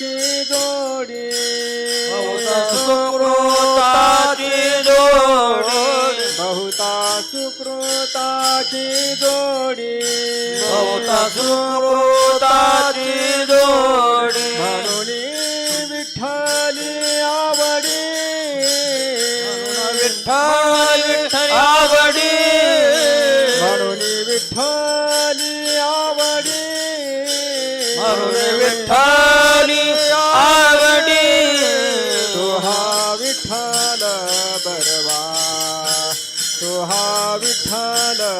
जोडी. सुकृताची जोडी. बहुता सुकृताची जोडी. बहुता सुकृताची जोडी. म्हणून विठ्ठली आवडी. विठ्ठल विठ्ठल आवडी. म्हणून विठ्ठली आवडी. म्हणून विठ्ठली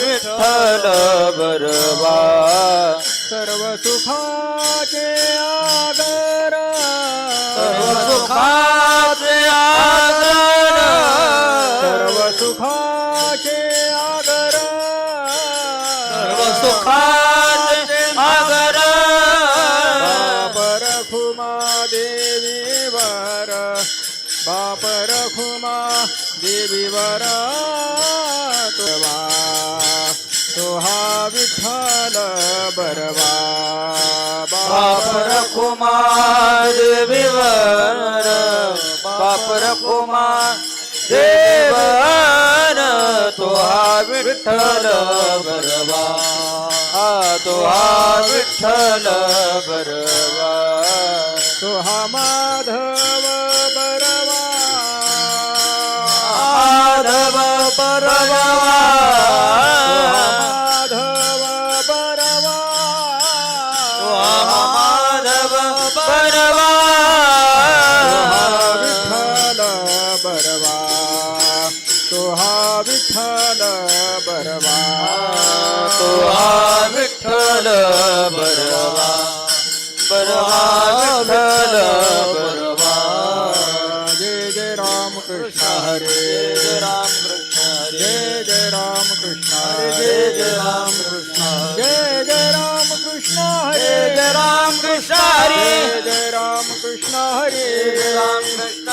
विठ्ठल बरवा सर्व सुखाचे आगर सर्व सुखाचे आदर. सर्व सुखाचे आगर सर्व सुखाचे आगर बाप रखुमा देवीवर बाप रखुमा देवीवर तुवा तो हा विठ्ठल बरवा. बाप रखुमार देवीवर बाप रखुमार देवन तो हा विठ्ठल बरवा. हा तो हा विठ्ठल बरवा. तो हा विठ्ठल बरवा. तो हा विठ्ठल बरवा. बरवा विठ्ठल बरवा. जय जय राम कृष्ण हरे. जय राम कृष्ण हरे. जय जय राम कृष्ण हरे. जय जय राम कृष्ण जय जय राम कृष्ण हरे. जय जय राम कृष्ण हरे. जय जय राम कृष्ण हरे. जय राम कृष्ण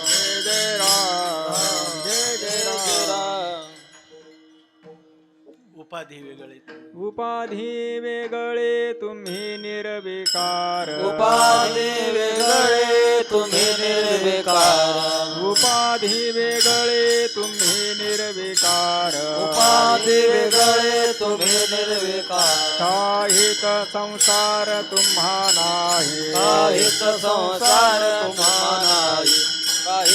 उपाधी वेगळे. उपाधी वेगळे तुम्ही निर्विकार. उपाधी वेगळे तुम्ही निर्विकार. उपाधी वेगळे तुम्ही निर्विकार. उपाधी वेगळे तुम्ही निर्विकार. काहीच संसार तुम्हा नाही. काहीच संसार तुम्हा नाही.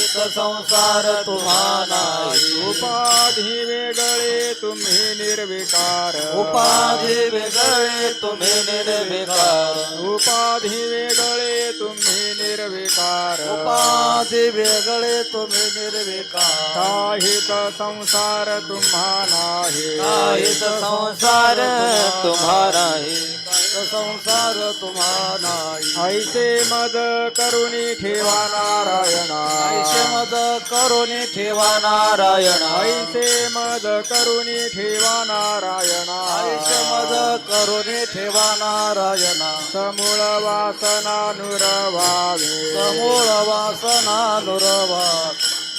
काहीच संसार तुम्हा नाही. उपाधी वेगळे तुम्ही निर्विकार. उपाधी वेगळे तुम्ही निर्विकार. उपाधी वेगळे तुम्ही निर्विकार. उपाधी वेगळे तुम्ही निर्विकार. काहीच संसार तुम्हा नाही. काहीच संसार तुम्हा नाही. संसार तुम्हा नाही ऐसे मद करुणी ठेवा नारायणा. ऐसे मद करुणी ठेवा नारायण. ऐसे मद करुणी ठेवा नारायणा. ऐसे मद करुणी ठेवा नारायण. समूळ वासना नुरवावे. समूळ वासना नुरवा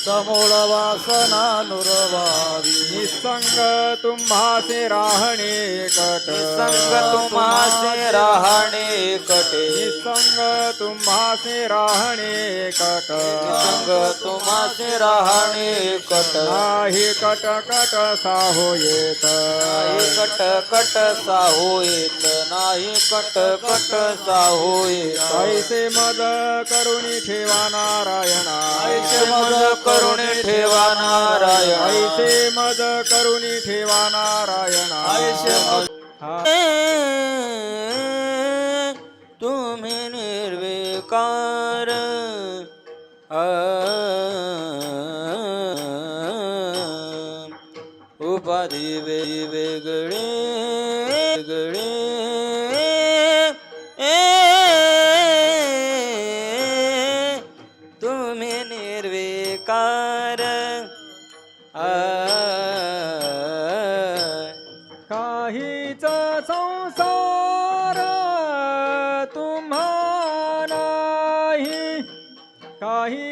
समूळ वासना नुरवावी. निसंग तुम्हासे राहणे कट. संग तुम्हासे राहणे कटे. निसंग तुम्हासे राहणे कट. संग तुम्हासे राहणे कट. नाही कट कट साहो येत. नाही कट कट साहो येत. नाही कट कट साहो येत. ऐसे मद करुणी ठेवा नारायणा. ऐसे मद करुणे ठेवा नारायण. ऐसे मद करुणी ठेवा नारायणा. ऐसे मद. तुम्ही निर्विकार. Allah.